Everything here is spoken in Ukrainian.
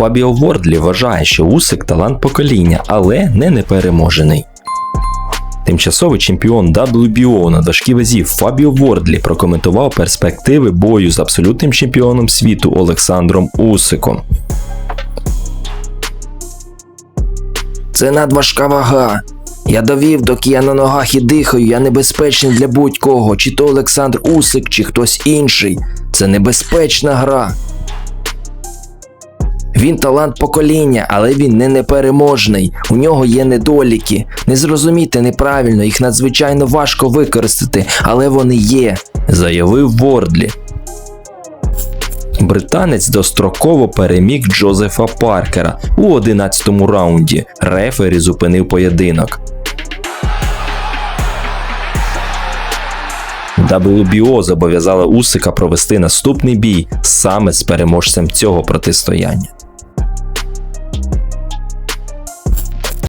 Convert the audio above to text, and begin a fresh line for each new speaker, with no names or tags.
Фабіо Вордлі вважає, що Усик талант покоління, але не непереможений. Тимчасовий чемпіон WBO на важкій вазі Фабіо Вордлі прокоментував перспективи бою з абсолютним чемпіоном світу Олександром Усиком.
Це надважка вага. Я довів, доки я на ногах і дихаю, я небезпечний для будь-кого, чи то Олександр Усик, чи хтось інший. Це небезпечна гра. Він талант покоління, але він не непереможний. У нього є недоліки. Не зрозуміти неправильно, їх надзвичайно важко використати, але вони є.
заявив Вордлі. Британець достроково переміг Джозефа Паркера у 11-му раунді. Рефері зупинив поєдинок. WBO зобов'язала Усика провести наступний бій саме з переможцем цього протистояння.